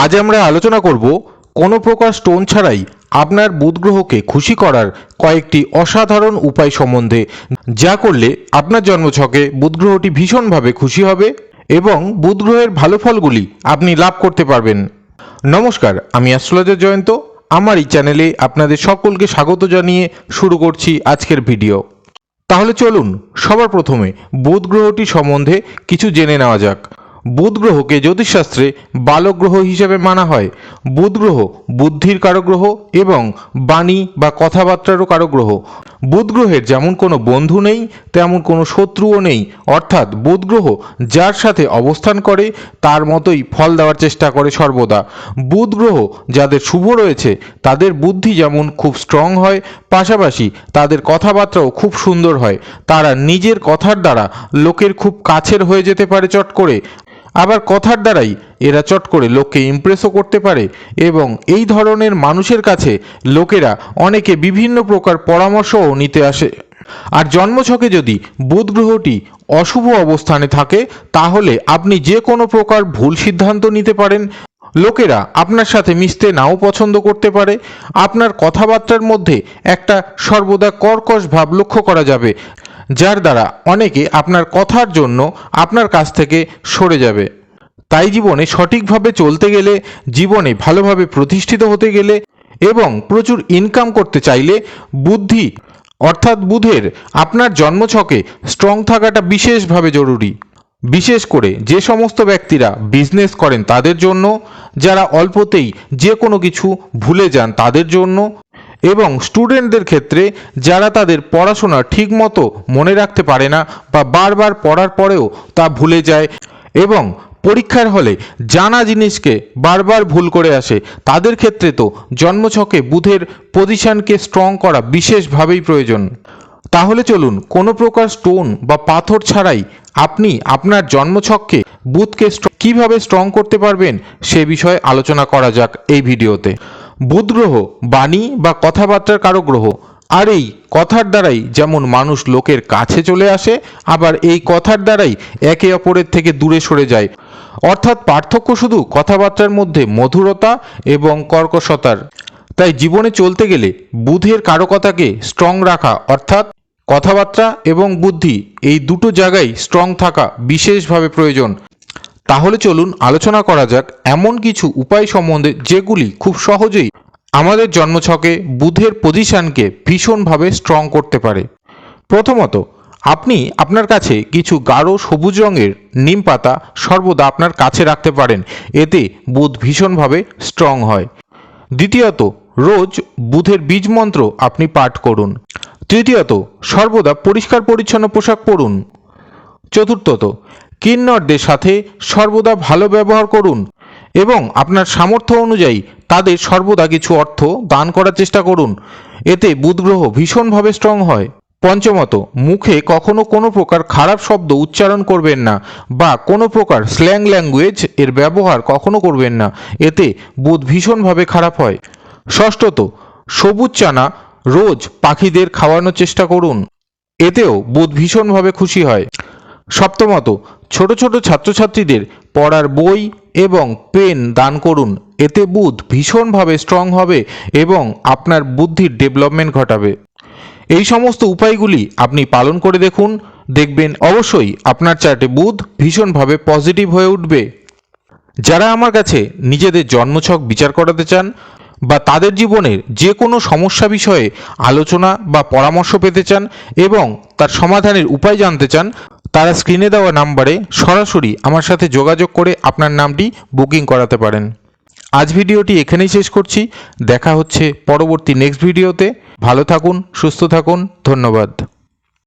আজ আমরা আলোচনা করব কোনো প্রকার স্টোন ছাড়াই আপনার বুধ গ্রহকে খুশি করার কয়েকটি অসাধারণ উপায় সম্বন্ধে, যা করলে আপনার জন্মছকে বুধ গ্রহটি ভীষণভাবে খুশি হবে এবং বুধ গ্রহের ভালো ফলগুলি আপনি লাভ করতে পারবেন। নমস্কার, আমি অ্যাস্ট্রোলজার জয়ন্ত। আমার এই চ্যানেলে আপনাদের সকলকে স্বাগত জানিয়ে শুরু করছি আজকের ভিডিও। তাহলে চলুন, সবার প্রথমে বুধ গ্রহটি সম্বন্ধে কিছু জেনে নেওয়া যাক। বুধ গ্রহকে জ্যোতিষশাস্ত্রে বালক গ্রহ হিসেবে মানা হয়। বুধ গ্রহ বুদ্ধির কারক গ্রহ এবং বাণী বা কথাবার্তারও কারক গ্রহ বুধ গ্রহের যেমন কোনো বন্ধু নেই, তেমন কোনো শত্রুও নেই। অর্থাৎ বুধ গ্রহ যার সাথে অবস্থান করে, তার মতোই ফল দেওয়ার চেষ্টা করে সর্বদা। বুধ গ্রহ যাদের শুভ রয়েছে, তাদের বুদ্ধি যেমন খুব স্ট্রং হয়, পাশাপাশি তাদের কথাবার্তাও খুব সুন্দর হয়। তারা নিজের কথার দ্বারা লোকের খুব কাছের হয়ে যেতে পারে চট করে। আবার কথার দ্বারাই এরা চট করে লোককে ইমপ্রেসও করতে পারে এবং এই ধরনের মানুষের কাছে লোকেরা অনেকে বিভিন্ন প্রকার পরামর্শও নিতে আসে। আর জন্মছকে যদি বুধ গ্রহটি অশুভ অবস্থানে থাকে, তাহলে আপনি যে কোনো প্রকার ভুল সিদ্ধান্ত নিতে পারেন। লোকেরা আপনার সাথে মিশতে নাও পছন্দ করতে পারে। আপনার কথাবার্তার মধ্যে একটা সর্বদা কর্কশ ভাব লক্ষ্য করা যাবে, যার দ্বারা অনেকে আপনার কথার জন্য আপনার কাছ থেকে সরে যাবে। তাই জীবনে সঠিকভাবে চলতে গেলে, জীবনে ভালোভাবে প্রতিষ্ঠিত হতে গেলে এবং প্রচুর ইনকাম করতে চাইলে বুদ্ধি, অর্থাৎ বুধের আপনার জন্মছকে স্ট্রং থাকাটা বিশেষভাবে জরুরি। বিশেষ করে যে সমস্ত ব্যক্তিরা বিজনেস করেন তাদের জন্য, যারা অল্পতেই যে কোনো কিছু ভুলে যান তাদের জন্য, এবং স্টুডেন্টদের ক্ষেত্রে যারা তাদের পড়াশোনা ঠিকমতো মনে রাখতে পারে না বা বারবার পড়ার পরেও তা ভুলে যায়, এবং পরীক্ষার হলে জানা জিনিসকে বারবার ভুল করে আসে, তাদের ক্ষেত্রে তো জন্মছকে বুধের পজিশনকে স্ট্রং করা বিশেষভাবেই প্রয়োজন। তাহলে চলুন, কোনো প্রকার স্টোন বা পাথর ছাড়াই আপনি আপনার জন্মছককে বুধকে স্ট্র- কীভাবে স্ট্রং করতে পারবেন সে বিষয়ে আলোচনা করা যাক এই ভিডিওতে। বুধ গ্রহ, বাণী বা কথাবার্তার কারক গ্রহ। আর এই কথার দ্বারাই যেমন মানুষ লোকের কাছে চলে আসে, আবার এই কথার দ্বারাই একে অপরের থেকে দূরে সরে যায়। অর্থাৎ পার্থক্য শুধু কথাবার্তার মধ্যে মধুরতা এবং কর্কশতার। তাই জীবনে চলতে গেলে বুধের কারকতাকে স্ট্রং রাখা, অর্থাৎ কথাবার্তা এবং বুদ্ধি এই দুটো জায়গায় স্ট্রং থাকা বিশেষভাবে প্রয়োজন। তাহলে চলুন আলোচনা করা যাক এমন কিছু উপায় সম্বন্ধে যেগুলি খুব সহজেই আমাদের জন্মছকে বুধের পজিশনকে ভীষণভাবে স্ট্রং করতে পারে। প্রথমত, আপনি আপনার কাছে কিছু গাঢ় সবুজ রঙের নিম পাতা সর্বদা আপনার কাছে রাখতে পারেন, এতে বুধ ভীষণভাবে স্ট্রং হয়। দ্বিতীয়ত, রোজ বুধের বীজ মন্ত্র আপনি পাঠ করুন। তৃতীয়ত, সর্বদা পরিষ্কার পরিচ্ছন্ন পোশাক পরুন। চতুর্থত, কিন্নরদের সাথে সর্বদা ভালো ব্যবহার করুন এবং আপনার সামর্থ্য অনুযায়ী তাদের সর্বদা কিছু অর্থ দান করার চেষ্টা করুন। এতে বুধ গ্রহ ভীষণভাবে স্ট্রং হয়। পঞ্চমত, মুখে কখনো কোনো প্রকার খারাপ শব্দ উচ্চারণ করবেন না বা কোনো প্রকার স্ল্যাং ল্যাঙ্গুয়েজ এর ব্যবহার কখনো করবেন না। এতে বুধ ভীষণভাবে খারাপ হয়। ষষ্ঠত, সবুজ চানা রোজ পাখিদের খাওয়ানোর চেষ্টা করুন। এতেও বুধ ভীষণভাবে খুশি হয়। সপ্তমত, ছোট ছোট ছাত্রছাত্রীদের পড়ার বই এবং পেন দান করুন। এতে বুধ ভীষণভাবে স্ট্রং হবে এবং আপনার বুদ্ধির ডেভেলপমেন্ট ঘটাবে। এই সমস্ত উপায়গুলি আপনি পালন করে দেখুন। দেখবেন অবশ্যই আপনার চার্টে বুধ ভীষণভাবে পজিটিভ হয়ে উঠবে। যারা আমার কাছে নিজেদের জন্মছক বিচার করাতে চান বা তাদের জীবনের যে কোনো সমস্যা বিষয়ে আলোচনা বা পরামর্শ পেতে চান এবং তার সমাধানের উপায় জানতে চান, তারা স্ক্রিনে দেওয়া নাম্বারে সরাসরি আমার সাথে যোগাযোগ করে আপনার নামটি বুকিং করাতে পারেন। আজ ভিডিওটি এখানেই শেষ করছি। দেখা হচ্ছে পরবর্তী নেক্সট ভিডিওতে ভালো থাকুন, সুস্থ থাকুন। ধন্যবাদ।